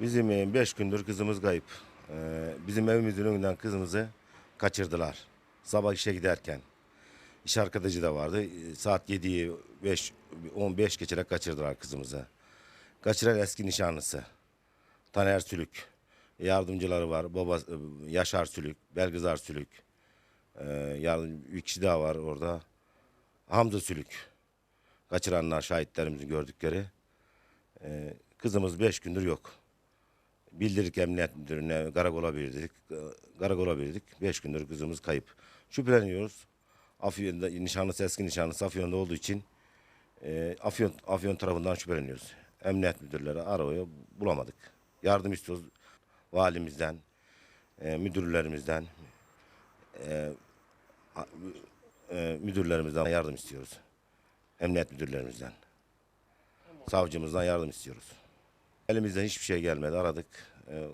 Bizim e, beş gündür kızımız kayıp. Ee, Bizim evimizin önünden kızımızı kaçırdılar. Sabah işe giderken. İş arkadaşı da vardı. Ee, Saat 7'yi 5, 15 geçere kaçırdılar kızımızı. Kaçıran eski nişanlısı. Taner Sülük. Yardımcıları var. Baba Yaşar Sülük, Belgızar Sülük. Ee, yardım, bir kişi daha var orada. Hamza Sülük. Kaçıranlar şahitlerimizin gördükleri. Kızımız beş gündür yok. Bildirdik emniyet müdürüne, karakola bildirdik. Karakola bildirdik. Beş gündür kızımız kayıp. Şüpheleniyoruz. Afyon'da, nişanlısı eski nişanlısı Afyon'da olduğu için e, Afyon, Afyon tarafından şüpheleniyoruz. Emniyet müdürleri arıyor, bulamadık. Yardım istiyoruz valimizden, e, müdürlerimizden, e, e, müdürlerimizden yardım istiyoruz. Emniyet müdürlerimizden. Savcımızdan yardım istiyoruz. Elimizden hiçbir şey gelmedi. Aradık. E,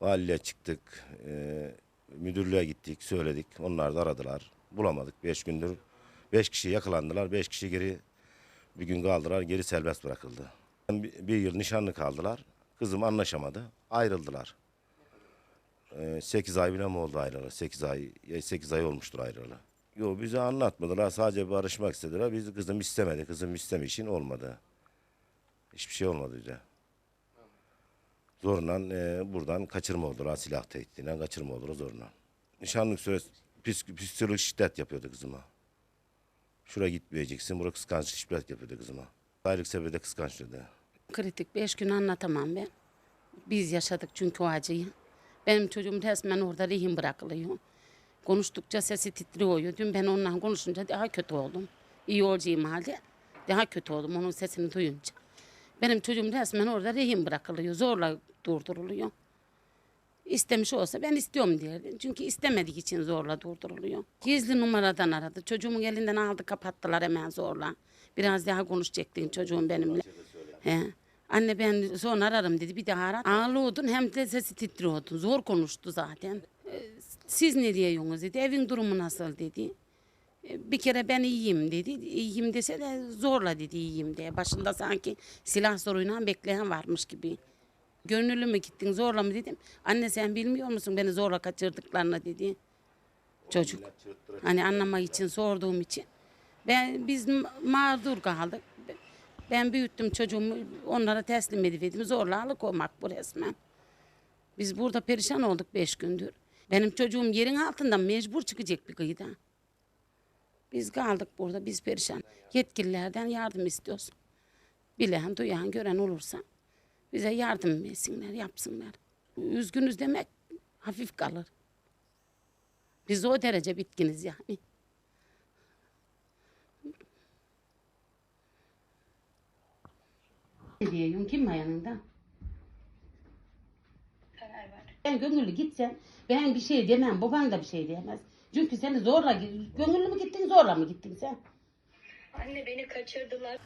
valiliğe çıktık. E, müdürlüğe gittik. Söyledik. Onlar da aradılar. Bulamadık. Beş gündür. Beş kişi yakalandılar. Beş kişi geri bir gün kaldılar. Geri serbest bırakıldı. Bir, bir yıl nişanlı kaldılar. Kızım anlaşamadı. Ayrıldılar. E, sekiz ay bile mi oldu ayrılalı? Sekiz ay, ya sekiz ay olmuştur ayrılalı. Yok bize anlatmadılar. Sadece barışmak istediler. Biz kızım istemedi. Kızım isteme için olmadı. Hiçbir şey olmadı bize. Zorla e, buradan kaçırma oldular. Silah tehdidiyle kaçırma oldular zorla. Nişanlık süresi pis, psikolojik şiddet yapıyordu kızıma. Şuraya gitmeyeceksin. Buraya kıskançlık şiddet yapıyordu kızıma. Aylık sebebi kıskanç dedi. Kritik beş gün anlatamam ben. Biz yaşadık çünkü o acıyı. Benim çocuğum resmen orada rehin bırakılıyor. Konuştukça sesi titriyor. Dün ben onunla konuşunca daha kötü oldum. İyi olacağım halde daha kötü oldum onun sesini duyunca. Benim çocuğum resmen orada rehin bırakılıyor. Zorla durduruluyor. İstemiş olsa ben istiyorum derdim. Çünkü istemediği için zorla durduruluyor. Gizli numaradan aradı. Çocuğumun elinden aldı kapattılar hemen zorla. Biraz daha konuşacaktın çocuğum benimle. He. Anne ben sonra ararım dedi. Bir daha ara. Ağlıyordun hem de sesi titriyordun. Zor konuştu zaten. Ee, Siz ne diyorsunuz dedi. Evin durumu nasıl dedi. Bir kere ben iyiyim dedi. İyiyim dese de zorla dedi iyiyim diye. Başında sanki silah zoruyla bekleyen varmış gibi. Gönüllü mü gittin zorla mı dedim. Anne sen bilmiyor musun beni zorla kaçırdıklarını dedi. Çocuk. Hani anlamak için sorduğum için. Ben biz ma- mağdur kaldık. Ben büyüttüm çocuğumu onlara teslim ediverdim. Zorla alıkoymak bu resmen. Biz burada perişan olduk beş gündür. Benim çocuğum yerin altından mecbur çıkacak bir kıyıda. Biz kaldık burada biz perişan. Yetkililerden yardım istiyoruz. Bilen, duyan, gören olursa bize yardım etsinler, yapsınlar. Üzgünüz demek hafif kalır. Biz o derece bitkiniz yani. Ne diyorsun? Kim var yanında? Karar ver. Ben gönüllü gitsen ben bir şey demem. Baban da bir şey diyemez. Çünkü seni zorla gönüllü mü gittin zorla mı gittin sen? Anne beni kaçırdılar.